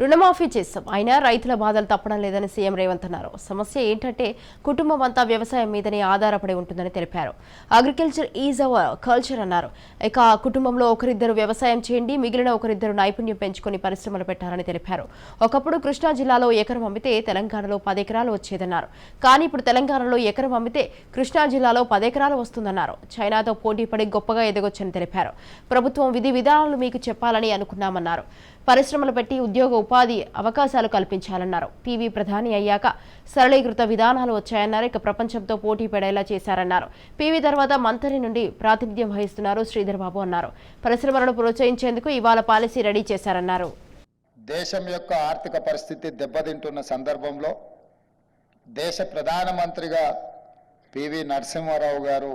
రుణమాఫీ చేస్తాం. అయినా రైతుల బాధలు తప్పడం లేదని సీఎం రేవంత్ అన్నారు. సమస్య ఏంటంటే కుటుంబం అంతా వ్యవసాయం మీదనే ఆధారపడి ఉంటుందని తెలిపారు. అగ్రికల్చర్ ఈజ్ అవర్ కల్చర్ అన్నారు. ఇక కుటుంబంలో ఒకరిద్దరు వ్యవసాయం చేయండి మిగిలిన ఒకరిద్దరు నైపుణ్యం పెంచుకొని పరిశ్రమలు పెట్టారని తెలిపారు. ఒకప్పుడు కృష్ణా జిల్లాలో ఎకరం అమ్మితే తెలంగాణలో పది ఎకరాలు వచ్చేదన్నారు. కానీ ఇప్పుడు తెలంగాణలో ఎకరం అమ్మితే కృష్ణా జిల్లాలో పది ఎకరాలు వస్తుందన్నారు. చైనాతో పోటీపడి గొప్పగా ఎదగొచ్చని తెలిపారు. ప్రభుత్వం విధి విధానాలు మీకు చెప్పాలని అనుకున్నామన్నారు. పరిశ్రమలు పెట్టి ఉద్యోగ ఉపాధి అవకాశాలు కల్పించాలన్నారు. పీవీ ప్రధాని అయ్యాక సరళీకృత విధానాలు వచ్చాయన్నారు. ఇక ప్రపంచంతో పోటీ పడేలా చేశారన్నారు. పీవీ తర్వాత మంత్రి నుండి ప్రాతినిధ్యం వహిస్తున్నారు శ్రీధర్బాబు అన్నారు. పరిశ్రమలను ప్రోత్సహించేందుకు ఇవాళ పాలసీ రెడీ చేశారన్నారు. దేశం యొక్క ఆర్థిక పరిస్థితి దెబ్బతింటున్న సందర్భంలో దేశ ప్రధానమంత్రిగా పివి నరసింహారావు గారు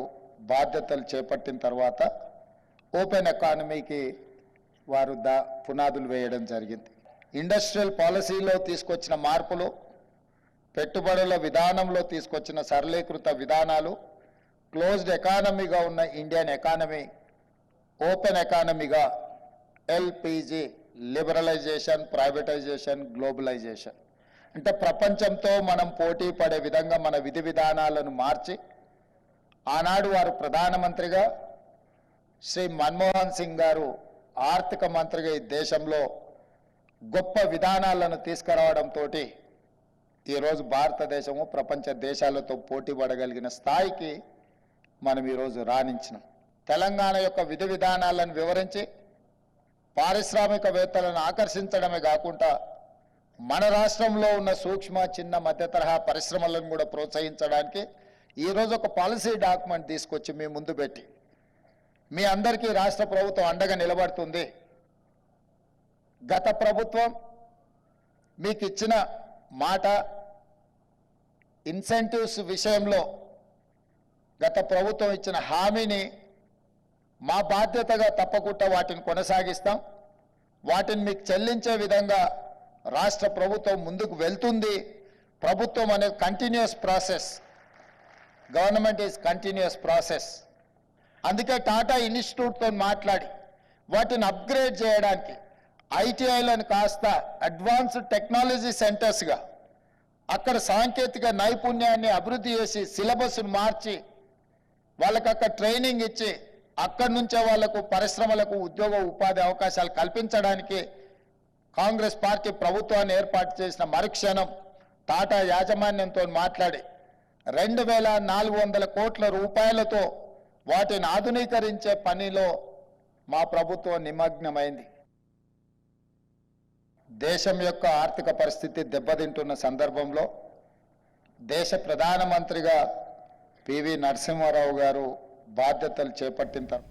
బాధ్యతలు చేపట్టిన తర్వాత ఓపెన్ ఎకానమీకి వారు దా పునాదులు వేయడం జరిగింది. ఇండస్ట్రియల్ పాలసీలో తీసుకొచ్చిన మార్పులు పెట్టుబడుల విధానంలో తీసుకొచ్చిన సరళీకృత విధానాలు క్లోజ్డ్ ఎకానమీగా ఉన్న ఇండియన్ ఎకానమీ ఓపెన్ ఎకానమీగా ఎల్పిజి లిబరలైజేషన్ ప్రైవేటైజేషన్ గ్లోబలైజేషన్ అంటే ప్రపంచంతో మనం పోటీ పడే విధంగా మన విధి విధానాలను మార్చి ఆనాడు వారు ప్రధానమంత్రిగా శ్రీ మన్మోహన్ సింగ్ గారు ఆర్థిక మంత్రిగా ఈ దేశంలో గొప్ప విధానాలను తీసుకురావడంతో ఈరోజు భారతదేశము ప్రపంచ దేశాలతో పోటీ పడగలిగిన స్థాయికి మనం ఈరోజు రాణించినాం. తెలంగాణ యొక్క విధి విధానాలను వివరించి పారిశ్రామికవేత్తలను ఆకర్షించడమే కాకుండా మన రాష్ట్రంలో ఉన్న సూక్ష్మ చిన్న మధ్య తరహా పరిశ్రమలను కూడా ప్రోత్సహించడానికి ఈరోజు ఒక పాలసీ డాక్యుమెంట్ తీసుకొచ్చి మీ ముందు పెట్టి మీ అందరికీ రాష్ట్ర ప్రభుత్వం అండగా నిలబడుతుంది. గత ప్రభుత్వం మీకు ఇచ్చిన మాట ఇన్సెంటివ్స్ విషయంలో గత ప్రభుత్వం ఇచ్చిన హామీని మా బాధ్యతగా తప్పకుండా వాటిని కొనసాగిస్తాం. వాటిని మీకు చెల్లించే విధంగా రాష్ట్ర ప్రభుత్వం ముందుకు వెళ్తుంది. ప్రభుత్వం అనేది continuous process government is continuous process అందుకే టాటా ఇన్స్టిట్యూట్తో మాట్లాడి వాటిని అప్గ్రేడ్ చేయడానికి ఐటీఐలను కాస్త అడ్వాన్స్డ్ టెక్నాలజీ సెంటర్స్గా అక్కడ సాంకేతిక నైపుణ్యాన్ని అభివృద్ధి చేసి సిలబస్ను మార్చి వాళ్ళకి అక్కడ ట్రైనింగ్ ఇచ్చి అక్కడి నుంచే వాళ్ళకు పరిశ్రమలకు ఉద్యోగ ఉపాధి అవకాశాలు కల్పించడానికి కాంగ్రెస్ పార్టీ ప్రభుత్వాన్ని ఏర్పాటు చేసిన మరుక్షణం టాటా యాజమాన్యంతో మాట్లాడి రెండు వేల నాలుగు వందల కోట్ల రూపాయలతో వాటిని ఆధునీకరించే పనిలో మా ప్రభుత్వం నిమగ్నమైంది. దేశం యొక్క ఆర్థిక పరిస్థితి దెబ్బతింటున్న సందర్భంలో దేశ ప్రధానమంత్రిగా పివి నరసింహారావు గారు బాధ్యతలు చేపట్టిన తర్వాత